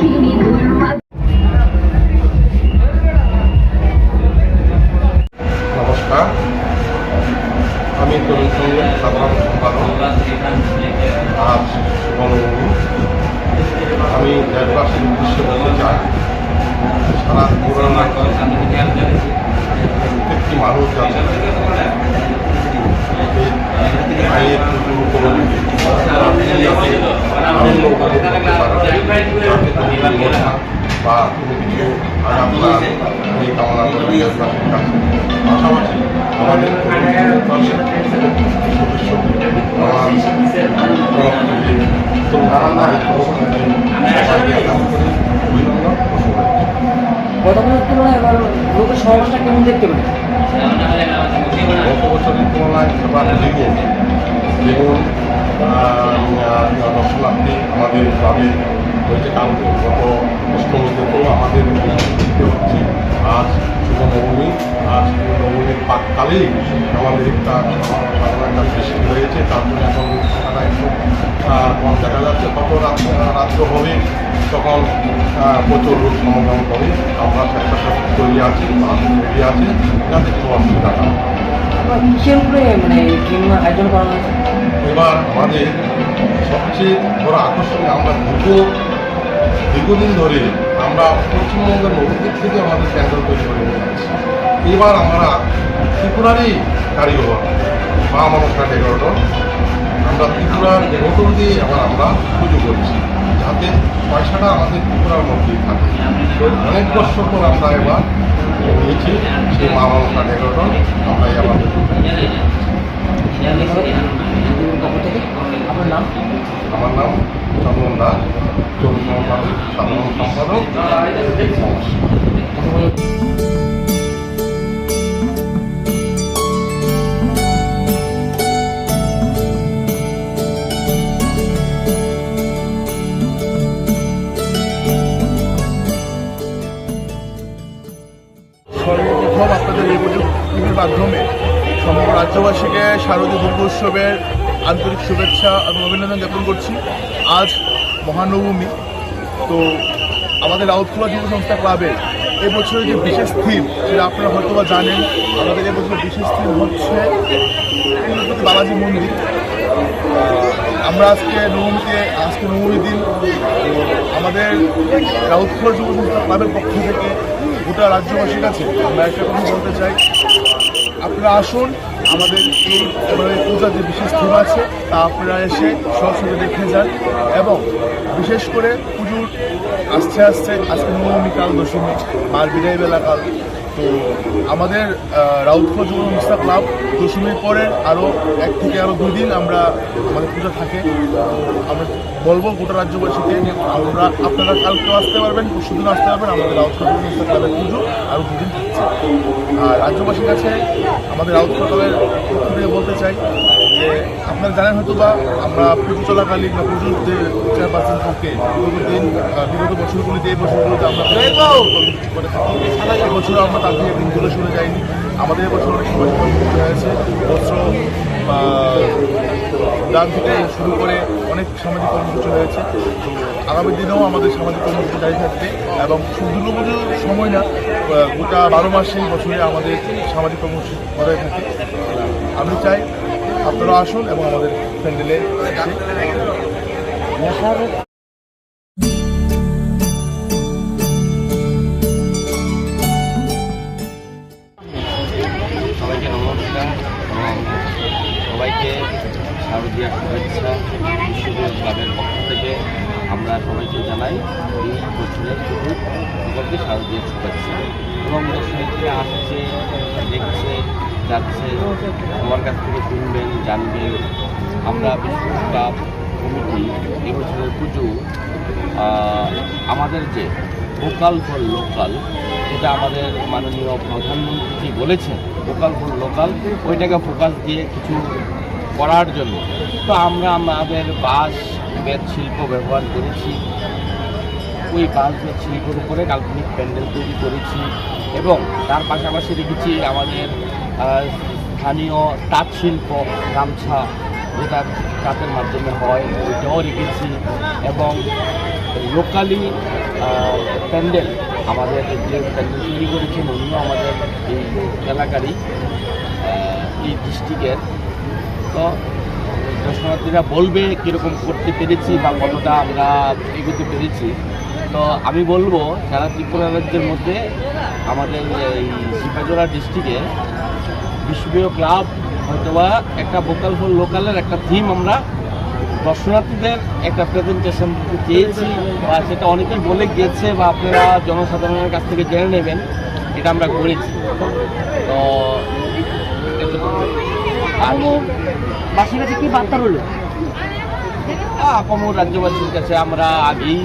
নমস্কার কোনো বা কোনো কিছু আঘাত না এই কামনা করে আমাদের সদস্য আমার সবাইকে আগাম করে অভিনন্দন ও শুভেচ্ছা গত তুলনায় এবার লোকের সমাবেশটা কেমন দেখতে পারে গত বছরের তুলনায় এবার দ্বিগুণ দ্বিগুণ দর্শনার্থী আমাদের গ্রামে হয়েছে কালকে গত অষ্টমীতে তো আমাদের দেখতে হচ্ছে আজ শুভ নবমী আজ নবমীর পাককালেই আমাদের একটা সাধারণ একটা বেশি হয়েছে তার জন্য এখন টাকাটা একটু কম দেখা যাচ্ছে কত রাত রাত্র হবে তখন প্রচুর লোক সমাগম করে আমরা স্বেচ্ছাসেবক তৈরি আছি রেডি আছে যাতে কোনো অসুবিধা না হয়। কিসের উপরে মানে আয়োজন করা হয়েছে এবার আমাদের সবচেয়ে বড় আকর্ষণ আমরা দীর্ঘ দীর্ঘদিন ধরে আমরা পশ্চিমবঙ্গের নবদ্বীপ থেকে আমাদের প্যান্ডেল তৈরি করে এবার আমরা ত্রিপুরারই কারিগর মা মনসা ডেকোরেটর আমরা ত্রিপুরার মোটর দিয়ে আবার আমরা পুজো করছি। যাতে পয়সাটা আমাদের ত্রিপুরার মধ্যেই থাকে। তো অনেক বছর পর আমরা এবার নিয়েছি সেই মা মনসা ডেকোরেটর আমরা এবার আপনার নাম? আমার নাম চন্দন দাস। সাধারণ সম্পাদক। শারদীয় দুর্গা উৎসবের আন্তরিক শুভেচ্ছা এবং অভিনন্দন জ্ঞাপন করছি। আজ মহানবমী, তো আমাদের রাউতখোলা যুব সংস্থা ক্লাবের এবছরের যে বিশেষ থিম, সেটা আপনারা হয়তো বা জানেন, আমাদের এবছরের বিশেষ থিম হচ্ছে বালাজি মন্দির। আমরা আজকে নবমীতে, আজকে নবমী দিন আমাদের রাউতখোলা যুব সংস্থা ক্লাবের পক্ষ থেকে গোটা রাজ্যবাসীর কাছে আমরা একটা কথা বলতে চাই। আপনারা আসুন, আমাদের এই আমাদের যে বিশেষ থিম আছে, তা আপনারা এসে সরাসরি দেখে যান এবং বিশেষ করে পুজোর আসছে আসছে আজকে নবমী কাল দশমী মার বিদায় বেলা কাল তো আমাদের রাউতখোলা যুব সংস্থা ক্লাব দশমীর পরে আরও এক থেকে আরও দুই দিন আমরা আমাদের পুজো থাকে। তো আমরা বলব গোটা রাজ্যবাসীকে আমরা আপনারা কালকেও আসতে পারবেন পরশুদিন আসতে পারবেন আমাদের রাউতখোলা যুব সংস্থা ক্লাবের পুজো আরও দুদিন থাকছে। আর রাজ্যবাসীর কাছে আমাদের রাউতখোলা ক্লাবের পক্ষ থেকে বলতে চাই যে আপনারা জানেন হয়তো বা আমরা পুজো চলাকালীন বা পুজোর যে চেয়ারপারসন থাকে বিগত দিন বিগত বছরগুলিতে এই বছরগুলোতে আমরা করে থাকি এবছর আমরা থেকে একদিন দূরে সরে যাইনি আমাদের এবছর অনেক কর্মসূচি হয়েছে বস্ত্র দান থেকে শুরু করে অনেক সামাজিক কর্মসূচি হয়েছে তো আগামী দিনেও আমাদের সামাজিক কর্মসূচি জারি থাকবে এবং শুধু সময় না গোটা বারো মাসেই বছরে আমাদের সামাজিক কর্মসূচি বজায় থাকে। আমি চাই আপনারা আসুন এবং আমাদের প্যান্ডেলে শুভেচ্ছা পক্ষ থেকে আমরা সবাইকে জানাই এই বছরের শুধু সকলকে শারদীয় শুভেচ্ছা। এবং দর্শনার্থীরা আসছে, দেখছে, যাচ্ছে, আমার কাছ থেকে শুনবেন, জানবেন। আমরা বিশ্ব ক্লাব কমিটি এবছরের পুজো আমাদের যে ভোকাল ফর লোকাল যেটা আমাদের মাননীয় প্রধানমন্ত্রী বলেছেন ভোকাল ফর লোকাল ওইটাকে ফোকাস দিয়ে কিছু করার জন্য। তো আমরা আমাদের বাঁশ বেত শিল্প ব্যবহার করেছি। ওই বাঁশ বেত শিল্পের উপরে কাল্পনিক প্যান্ডেল তৈরি করেছি এবং তার পাশাপাশি রেখেছি আমাদের স্থানীয় তাঁত শিল্প গামছা যেটা তাঁতের মাধ্যমে হয়, ওইটাও রেখেছি এবং লোকালি প্যান্ডেল আমাদের যে প্যান্ডেল তৈরি করেছেন অন্য আমাদের এই এলাকারই এই ডিস্ট্রিক্টের তো দর্শনার্থীরা বলবে কীরকম করতে পেরেছি বা কতটা আমরা এগোতে পেরেছি। তো আমি বলব সারা ত্রিপুরা রাজ্যের মধ্যে আমাদের এই সিপাজোড়া ডিস্ট্রিক্টে বিশ্বপ্রিয় ক্লাব হয়তোবা একটা ভোকাল ফর লোকালের একটা থিম আমরা দর্শনার্থীদের একটা প্রেজেন্টেশন চেয়েছি বা সেটা অনেকেই বলে গিয়েছে বা আপনারা জনসাধারণের কাছ থেকে জেনে নেবেন, এটা আমরা করেছি। তো বাসীর কাছে কি বার্তা রইল? আপামর রাজ্যবাসীর কাছে আমরা আগেই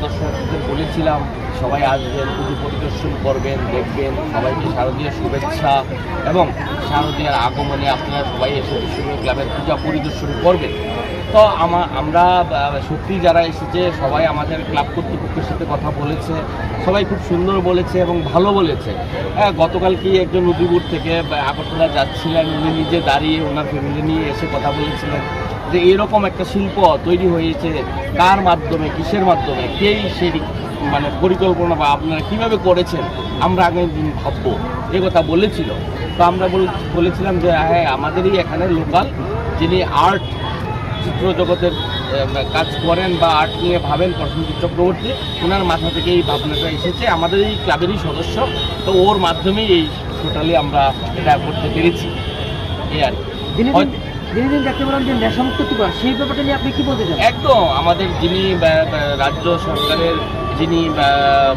দর্শকদের বলেছিলাম সবাই আসবেন পুজো পরিদর্শন করবেন দেখবেন সবাইকে শারদীয় শুভেচ্ছা এবং শারদীয়ার আগমনে আপনারা সবাই এসে বিশ্বকর্মা ক্লাবের পূজা পরিদর্শন করবেন। তো আমা আমরা সত্যি যারা এসেছে, সবাই আমাদের ক্লাব কর্তৃপক্ষের সাথে কথা বলেছে, সবাই খুব সুন্দর বলেছে এবং ভালো বলেছে। হ্যাঁ গতকাল কি একজন উদিপুর থেকে আগরতলা যাচ্ছিলেন, উনি নিজে দাঁড়িয়ে ওনার ফ্যামিলি নিয়ে এসে কথা বলেছিলেন যে এরকম একটা শিল্প তৈরি হয়েছে, কার মাধ্যমে, কিসের মাধ্যমে কেই সেই মানে পরিকল্পনা বা আপনারা কীভাবে করেছেন, আমরা আগামী দিন ভাববো। এ কথা বলেছিল। তো আমরা বল- বলেছিলাম যে হ্যাঁ আমাদেরই এখানে লোকাল যিনি আর্ট চিত্র জগতের কাজ করেন বা আর্ট নিয়ে ভাবেন প্রসেনজিৎ চক্রবর্তী ওনার মাথা থেকে এই ভাবনাটা এসেছে। আমাদের এই ক্লাবেরই সদস্য তো ওর মাধ্যমেই এই টোটালি আমরা এটা করতে পেরেছি। এই আর। দিনে দেখতে পেলাম যে নেশামুক্ত ত্রিপুরা সেই ব্যাপারটা নিয়ে আপনি কি বলতে চান? একদম। আমাদের যিনি রাজ্য সরকারের যিনি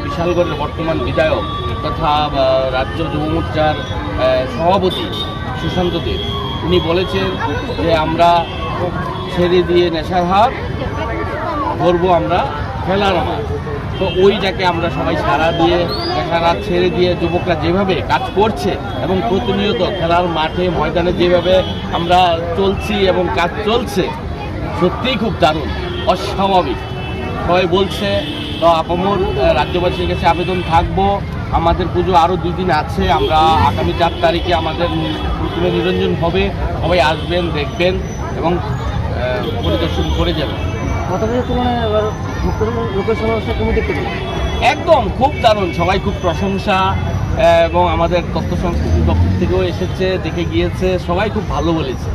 বিশালগড়ের বর্তমান বিধায়ক তথা রাজ্য যুব মোর্চার সভাপতি সুশান্ত দেব উনি বলেছেন যে আমরা ছেড়ে দিয়ে নেশার হাত ধরবো আমরা খেলার মাঠ তো ওইটাকে আমরা সবাই সারা দিয়ে, নেশার হাত ছেড়ে দিয়ে যুবকরা যেভাবে কাজ করছে এবং প্রতিনিয়ত খেলার মাঠে, ময়দানে যেভাবে আমরা চলছি এবং কাজ চলছে, সত্যিই খুব দারুণ, অস্বাভাবিক। সবাই বলছে, তো আপামর রাজ্যবাসীর কাছে আবেদন থাকব। আমাদের পুজো আরও দুই দিন আছে, আমরা আগামী চার তারিখে আমাদের প্রতিমা নিরঞ্জন হবে। সবাই আসবেন, দেখবেন। এবং পরিদর্শন করে যাবে। গত বছরের তুলনায় এবার একদম খুব দারুণ। সবাই খুব প্রশংসা এবং আমাদের তথ্য সংস্কৃতি দপ্তর থেকেও এসেছে দেখে গিয়েছে সবাই খুব ভালো বলেছে।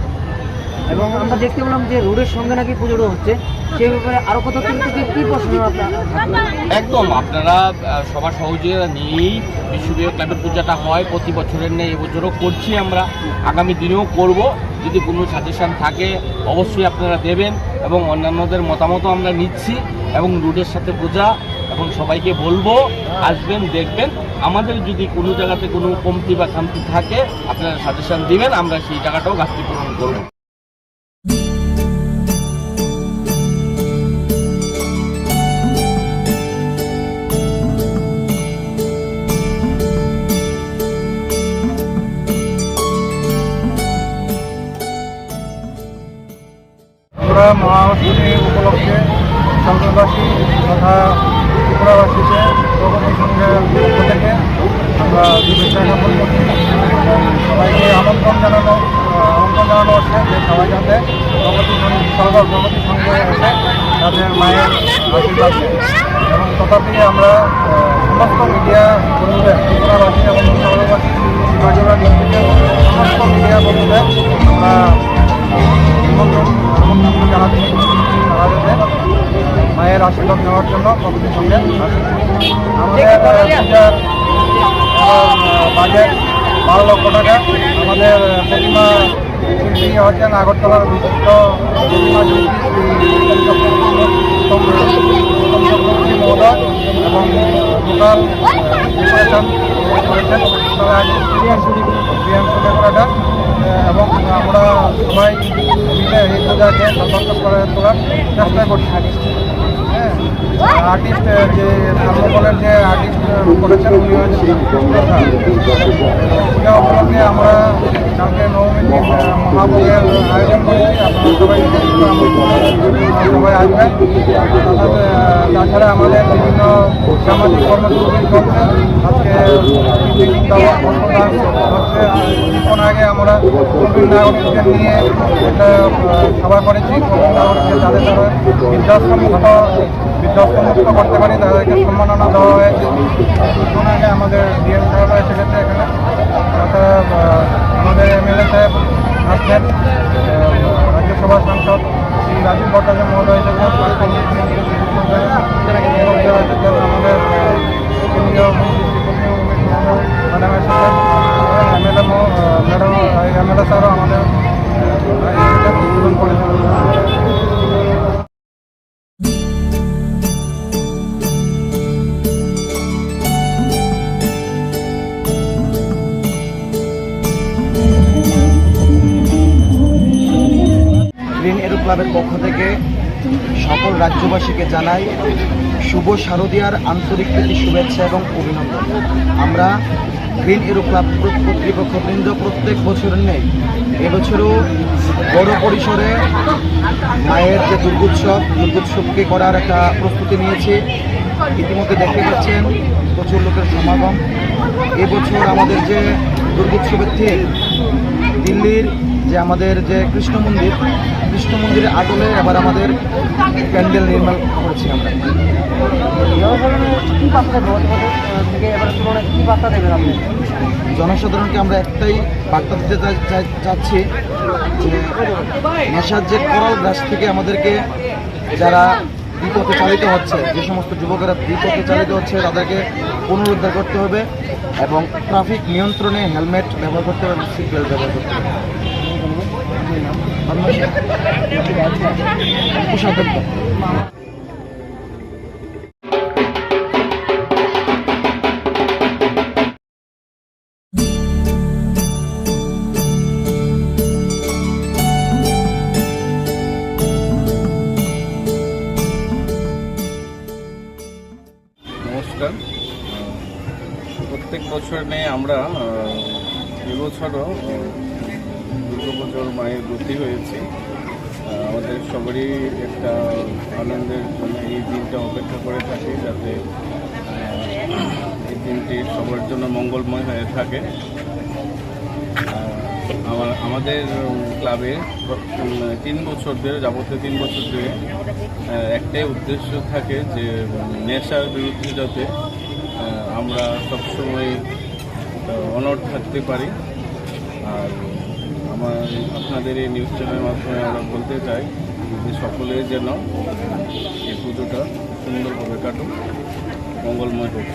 এবং আমরা দেখতে পেলাম যে রোডের সঙ্গে নাকি পুজোটা হচ্ছে। একদম, আপনারা সবার সহযোগিতা নিয়েই বিশ্ববিদ্যালয় ক্লাবের পূজাটা হয়, প্রতি বছরের নেই এবছরও করছি আমরা, আগামী দিনেও করব। যদি কোনো সাজেশন থাকে, অবশ্যই আপনারা দেবেন এবং অন্যান্যদের মতামতও আমরা নিচ্ছি এবং রুটের সাথে পূজা এবং সবাইকে বলব, আসবেন, দেখবেন। আমাদের যদি কোনো জায়গাতে কোনো কমতি বা খামতি থাকে, আপনারা সাজেশন দিবেন, আমরা সেই জায়গাটাও ঘাটতি পূরণ করব। সন্ত্রবাসী তথা ত্রিপুরাবাসীকে প্রগতি সংঘের পক্ষ থেকে আমরা শুভেচ্ছা জ্ঞাপন করছি এবং সবাইকে আমন্ত্রণ জানানো আমন্ত্রণ জানানো হচ্ছে যে সবাই যাতে প্রগতি সরকার প্রগতি সংঘে এসে তাদের মায়ের আশীর্বাদ এবং তথাপি আমরা সমস্ত মিডিয়া বন্ধুদের, ত্রিপুরাবাসী এবং শহরবাসী বাজুরা ডিস্ট্রিক্টের সমস্ত মিডিয়া বন্ধুদের আমরা নিমন্ত্রণ জানাচ্ছি তারা যাতে মায়ের আশীর্বাদ নেওয়ার জন্য প্রকৃতির সঙ্গে আমাদের বাজেট বারো লক্ষ টাকা। আমাদের প্রতিমা শিল্পী হচ্ছেন আগরতলার বিশিষ্ট প্রতিমা শিল্পী মহোদয় এবং লোকাল করেছেন। এবং আমরা সবাই মিলে এই পূজাকে সার্থক করে তোলার চেষ্টা করছি। আর্টিস্ট যে থার্মোকলের যে আর্টিস্ট করেছেন উনি পূজা উপলক্ষে আমরা কালকে নবমী দিন মহাভোগের আয়োজন করেছি। আপনারা সবাই সবাই আসবেন। তাছাড়া আমাদের বিভিন্ন সামাজিক কর্মসূচি চলছে। আজকে হচ্ছে কিছুক্ষণ আগে আমরা প্রবীণ নাগরিকদের নিয়ে একটা সভা করেছি। প্রবীণ নাগরিকদের যাদের তারা বৃদ্ধাশ্রমুক্ত বৃদ্ধাশ্রমুক্ত করতে পারি তাদেরকে সম্মাননা দেওয়া হয়েছে। কিছুক্ষণ আগে আমাদের ডিএম সাহেব এসেছে এখানে। আমাদের এমএলএ সাহেব আসছেন আহ, রাজ্যসভার সাংসদ শ্রী রাজীব ভট্টাচার্য মহোদয় এসেছেন। প্রাক্তন মুখ্যমন্ত্রী শিবু সোরেন এবং যারা এসেছেন আমাদের আহ, কেন্দ্রীয় মন্ত্রী শ্রী পূর্ণিমা উমেশ মহোদয় ম্যাডাম এসেছেন ম্যাডাম আমাদের গ্রিন এরো ক্লাবের পক্ষ থেকে সকল রাজ্যবাসীকে জানাই শুভ শারদীয়ার আন্তরিক প্রীতি, শুভেচ্ছা এবং অভিনন্দন। আমরা গ্রিন এরো ক্লাব কর্তৃপক্ষ কর্তৃপক্ষবৃন্দ প্রত্যেক বছরের নেই এবছরও বড় পরিসরে মায়ের যে দুর্গোৎসব, দুর্গোৎসবকে করার একটা প্রস্তুতি নিয়েছে। ইতিমধ্যে দেখতে পাচ্ছেন প্রচুর লোকের সমাগম। এবছর আমাদের যে দুর্গোৎসবের থেকে দিল্লির যে আমাদের যে কৃষ্ণ মন্দির, কৃষ্ণ মন্দিরের আদলে এবার আমাদের প্যান্ডেল নির্মাণ করেছি আমরা। জনসাধারণকে আমরা একটাই বার্তা দিতে চাচ্ছি যে নেশার যে করাল গাছ থেকে আমাদেরকে যারা বিপথে চালিত হচ্ছে, যে সমস্ত যুবকেরা বিপথে চালিত হচ্ছে, তাদেরকে পুনরুদ্ধার করতে হবে এবং ট্রাফিক নিয়ন্ত্রণে হেলমেট ব্যবহার করতে হবে সিট বেল্ট ব্যবহার করতে হবে। নমস্কার। প্রত্যেক বছর নিয়ে আমরা এবছরও দুর্গাপুজোর মায়ের ব্রতী হয়েছি। আমাদের সবারই একটা আনন্দের জন্য এই দিনটা অপেক্ষা করে থাকি যাতে এই দিনটি সবার জন্য মঙ্গলময় হয়ে থাকে। আমার, আমাদের ক্লাবে তিন বছর ধরে, যাবতীয় তিন বছর ধরে একটাই উদ্দেশ্য থাকে যে, নেশার বিরুদ্ধে যাতে আমরা সবসময় অনড় থাকতে পারি। আর আমার আপনাদের এই নিউজ চ্যানেলের মাধ্যমে আমরা বলতে চাই যে সকলের যেন এই পুজোটা সুন্দরভাবে কাটুক, মঙ্গলময় হোক।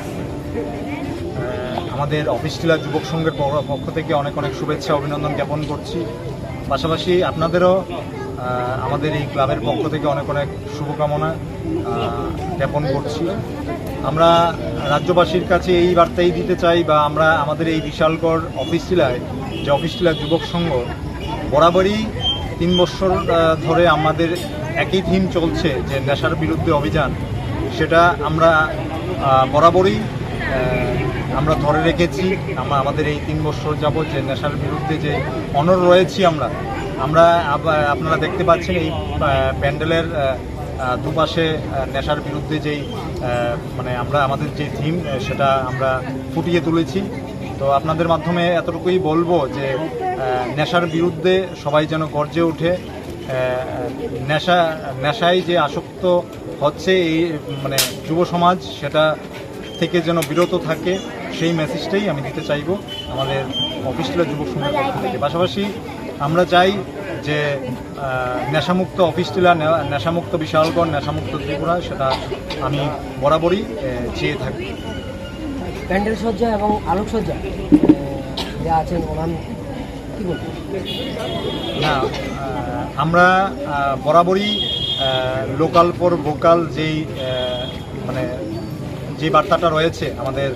আমাদের অফিস টিলা যুবক সংঘের পক্ষ থেকে অনেক অনেক শুভেচ্ছা, অভিনন্দন জ্ঞাপন করছি। পাশাপাশি আপনাদেরও আমাদের এই ক্লাবের পক্ষ থেকে অনেক অনেক শুভকামনা। জ্ঞাপন করছি। আমরা রাজ্যবাসীর কাছে এই বার্তাই দিতে চাই বা আমরা আমাদের এই বিশালগড় অফিস টিলায় যে অফিস টিলা যুবক সংঘ, বরাবরই তিন বছর ধরে আমাদের একই থিম চলছে যে নেশার বিরুদ্ধে অভিযান। সেটা আমরা বরাবরই আমরা ধরে রেখেছি। আমরা আমাদের এই তিন বছর যাবৎ যে নেশার বিরুদ্ধে যে অনর রয়েছি আমরা আমরা আপনারা দেখতে পাচ্ছেন এই প্যান্ডেলের দুপাশে নেশার বিরুদ্ধে যেই মানে আমরা, আমাদের যে থিম সেটা আমরা ফুটিয়ে তুলেছি। তো আপনাদের মাধ্যমে এতটুকুই বলব যে নেশার বিরুদ্ধে সবাই যেন গর্জে ওঠে। নেশা, নেশায় যে আসক্ত হচ্ছে এই মানে যুব সমাজ, সেটা থেকে যেন বিরত থাকে, সেই মেসেজটাই আমি দিতে চাইব আমাদের অফিসটিলা যুবক সংঘের পক্ষ থেকে। পাশাপাশি আমরা চাই যে নেশামুক্ত অফিসটিলা নে- নেশামুক্ত বিশালগড় নেশামুক্ত ত্রিপুরা সেটা আমি বরাবরই চেয়ে থাকি। প্যান্ডেল সজ্জা এবং আলোকসজ্জা যে আছেন ওনার কি বলবেন? না আমরা বরাবরই লোকাল পর ভোকাল যেই মানে যে বার্তাটা রয়েছে আমাদের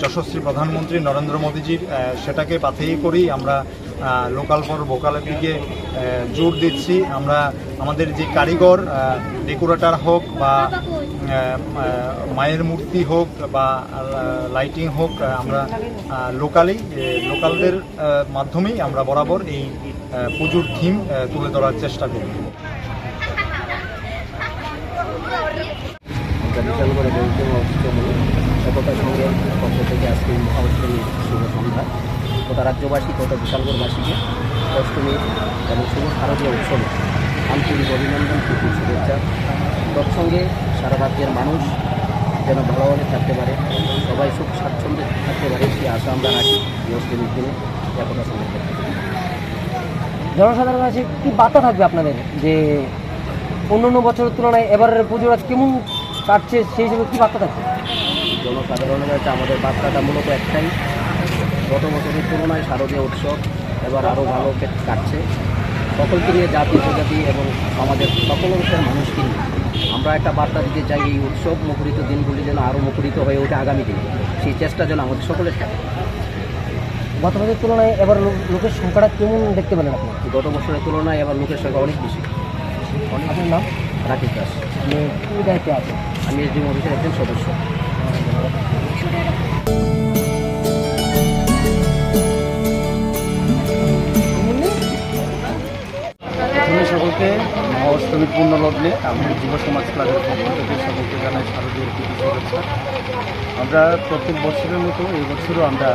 যশস্বী প্রধানমন্ত্রী নরেন্দ্র মোদীজির সেটাকে পাথেয় করি আমরা লোকাল ফর ভোকালের দিকে জোর দিচ্ছি। আমরা আমাদের যে কারিগর ডেকোরেটর হোক বা মায়ের মূর্তি হোক বা লাইটিং হোক আমরা লোকালি লোকালদের মাধ্যমেই আমরা বরাবর এই পুজোর থিম তুলে ধরার চেষ্টা করি। করে পক্ষ থেকে আজকে অষ্টমী শুভ সন্ধ্যা। গোটা রাজ্যবাসী, গোটা বিশালগড়বাসীকে অষ্টমী এবং শুভ শারদীয় উৎসবে আন্তরিক অভিনন্দন, প্রীতি, শুভেচ্ছা। তৎসঙ্গে সারা রাজ্যের মানুষ যেন ভালোভাবে থাকতে পারে, সবাই সুখ স্বাচ্ছন্দ্যে থাকতে পারে, সেই আশা আমরা রাখি অষ্টমীর দিনে একতা সঙ্গে জনসাধারণের কাছে কি বার্তা থাকবে আপনাদের যে অন্য অন্য বছরের তুলনায় এবারের পুজোটা কেমন কাটছে, সেই হিসেবে কি বার্তা থাকবে? জনসাধারণের কাছে আমাদের বার্তাটা মূলত একটাই। গত বছরের তুলনায় শারদীয় উৎসব এবার আরও ভালো কাটছে। সকলকে নিয়ে জাতি উপজাতি এবং সমাজের সকল অংশের মানুষকে নিয়ে আমরা একটা বার্তা দিতে চাই এই উৎসব মুখরিত দিনগুলি যেন আরও মুখরিত হয়ে ওঠে আগামী দিনে। সেই চেষ্টা যেন আমাদের সকলের থাকে গত বছরের তুলনায় এবার লোকের সংখ্যাটা কেমন দেখতে পেলেন আপনি? গত বছরের তুলনায় এবার লোকের সংখ্যা অনেক বেশি। আপনার নাম? রাকেশ দাস। আপনি কী দায়িত্বে আছেন? আমি এসডিএম অফিসের একজন সদস্য। সকলকে মহা পূর্ণ লগ্নে আমাদের যুব সমাজ ক্লাবের পক্ষ সকলকে জানাই শারদীয় শুভেচ্ছা। আমরা প্রত্যেক বছরের মতো এই বছরও আমরা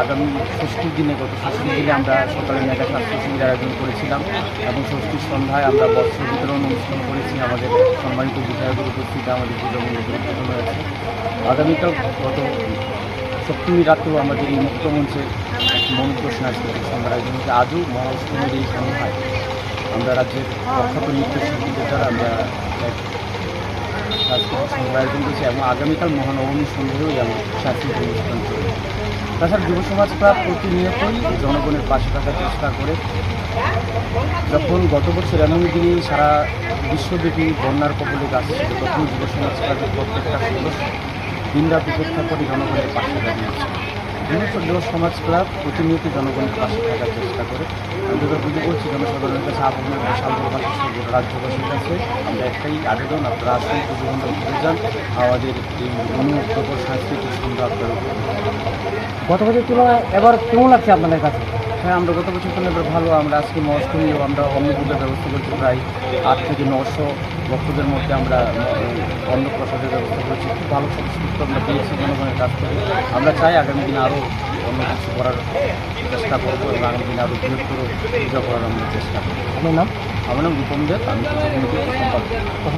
আগামী ষষ্ঠীর দিনে গত ষষ্ঠীর দিনে আমরা সকালে মেগা স্বাস্থ্যশিবির আয়োজন করেছিলাম এবং ষষ্ঠীর সন্ধ্যায় আমরা বস্ত্র বিতরণ অনুষ্ঠান করেছি। আমাদের সম্মানিত বিধায়কের উপস্থিতি আমাদের পূজামণ্ডপের উদ্বোধন হয়েছে। আগামীকাল গত সপ্তমী রাত্রেও আমাদের এই মুক্ত মঞ্চে এক মনোজ্ঞ সাংস্কৃতিক সন্ধ্যার আয়োজন হয়েছে। আজও মহাষ্টমীর এই সন্ধ্যায় আমরা রাজ্যের প্রখ্যাত নৃত্যশিল্পীদের দ্বারা আমরা সাংস্কৃতিক আয়োজন করেছি এবং আগামীকাল মহানবমী সন্ধ্যায়ও যেমন সাংস্কৃতিক অনুষ্ঠান তাছাড়া যুব সমাজ ক্লাব প্রতিনিয়তই জনগণের পাশে থাকার চেষ্টা করে। যখন গত বছর এমন দিনে সারা বিশ্বব্যাপী বন্যার কবলে যাচ্ছিল তখন যুব সমাজ ক্লাবের প্রত্যেকটা সদস্য দিনরাত উপেক্ষা করে জনগণের পাশে দাঁড়িয়েছে বিভিন্ন যুব সমাজ ক্লাব প্রতিনিয়ত জনগণের পাশে থাকার চেষ্টা করে। আমি বুঝতে বলছি, জনসাধারণের কাছে আপনার বিশালবাসী রাজ্যবাসীর কাছে আমরা একটাই আবেদন, আপনারা আসুন প্রতিবন্ধ যান। আমাদের এই মনোমুগ্ধকর সাংস্কৃতিক সন্ধ্যা গত বছর তুলনায় এবার কেমন লাগছে আপনাদের কাছে? হ্যাঁ আমরা গত বছর এবার ভালো আমরা আজকে মহাষ্টমীও আমরা অন্নপূজার ব্যবস্থা করছি প্রায় আট থেকে নশো ভক্তদের মধ্যে আমরা অন্নপ্রসাদের ব্যবস্থা করেছি। খুব ভালো সংস্কৃত আমরা পেয়েছি জনগণের কাছ থেকে। আমরা চাই আগামী দিনে আরও অন্য কিছু করার চেষ্টা করব এবং আগামী দিন আরও বৃহত্তর পূজা করার আমরা চেষ্টা করব। আপনার নাম? আমার নাম রূপম দেব আমি সম্পাদক।